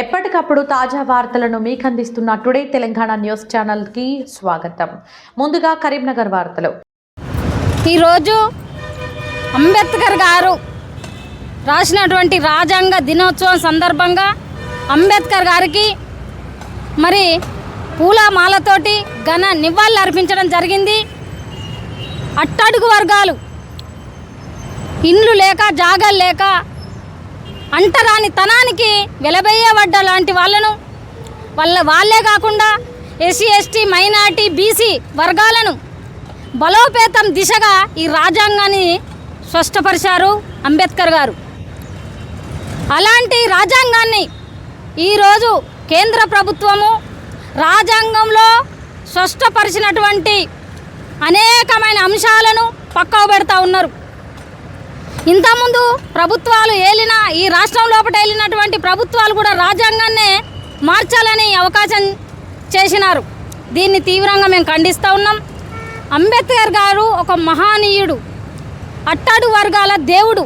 ఎప్పటికప్పుడు తాజా వార్తలను మీకు అందిస్తున్న టుడే తెలంగాణ న్యూస్ ఛానల్కి స్వాగతం. ముందుగా కరీంనగర్ వార్తలు. ఈరోజు అంబేద్కర్ గారు రాసినటువంటి రాజ్యాంగ దినోత్సవం సందర్భంగా అంబేద్కర్ గారికి మరి పూలమాలతోటి ఘన నివాళులు అర్పించడం జరిగింది. అట్టడుగు వర్గాలు ఇండ్లు లేక జాగలు లేక అంటరాని తనానికి వెలబెయ్యబడ్డ లాంటి వాళ్ళను. వాళ్ళ వాళ్ళే కాకుండా ఎస్సీ ఎస్టీ మైనార్టీ బీసీ వర్గాలను బలోపేతం దిశగా ఈ రాజ్యాంగాన్ని స్పష్టపరిచారు అంబేద్కర్ గారు. అలాంటి రాజ్యాంగాన్ని ఈరోజు కేంద్ర ప్రభుత్వము రాజ్యాంగంలో స్పష్టపరిచినటువంటి అనేకమైన అంశాలను పక్కవ పెడతా ఉన్నారు. ఇంతకుముందు ప్రభుత్వాలు ఏలిన ఈ రాష్ట్రం లోపల ఏలినటువంటి ప్రభుత్వాలు కూడా రాజ్యాంగాన్నే మార్చాలని అవకాశం చేసినారు. దీన్ని తీవ్రంగా మేము ఖండిస్తూ ఉన్నాం. అంబేద్కర్ గారు ఒక మహానీయుడు అట్టాడు వర్గాల దేవుడు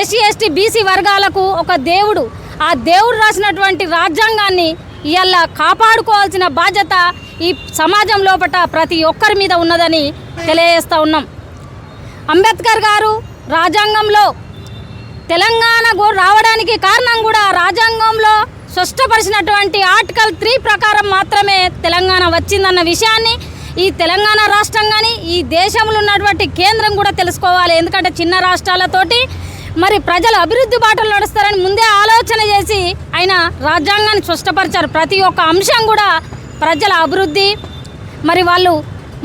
ఎస్సీ ఎస్టీ బీసీ వర్గాలకు ఒక దేవుడు. ఆ దేవుడు రాసినటువంటి రాజ్యాంగాన్ని ఇవాళ కాపాడుకోవాల్సిన బాధ్యత ఈ సమాజం లోపట ప్రతి ఒక్కరి మీద ఉన్నదని తెలియజేస్తూ ఉన్నాం. అంబేద్కర్ గారు రాజ్యాంగంలో తెలంగాణకు రావడానికి కారణం కూడా రాజ్యాంగంలో స్పష్టపరిచినటువంటి ఆర్టికల్ త్రీ ప్రకారం మాత్రమే తెలంగాణ వచ్చిందన్న విషయాన్ని ఈ తెలంగాణ రాష్ట్రం కానీ ఈ దేశంలో ఉన్నటువంటి కేంద్రం కూడా తెలుసుకోవాలి. ఎందుకంటే చిన్న రాష్ట్రాలతోటి మరి ప్రజలు అభివృద్ధి బాటలు నడుస్తారని ముందే ఆలోచన చేసి ఆయన రాజ్యాంగాన్ని స్పష్టపరిచారు. ప్రతి ఒక్క అంశం కూడా ప్రజల అభివృద్ధి మరి వాళ్ళు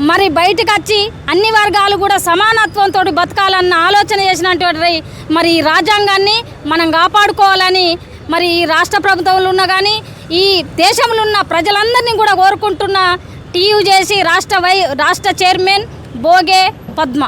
మరి బయటకు వచ్చి అన్ని వర్గాలు కూడా సమానత్వంతో బతకాలన్న ఆలోచన చేసినటువంటి మరి ఈ రాజ్యాంగాన్ని మనం కాపాడుకోవాలని మరి ఈ రాష్ట్ర ప్రభుత్వంలో ఉన్న కానీ ఈ దేశంలో ఉన్న ప్రజలందరినీ కూడా కోరుకుంటున్న టీయూ చేసి రాష్ట్ర వై రాష్ట్ర చైర్మన్ బోగే పద్మ.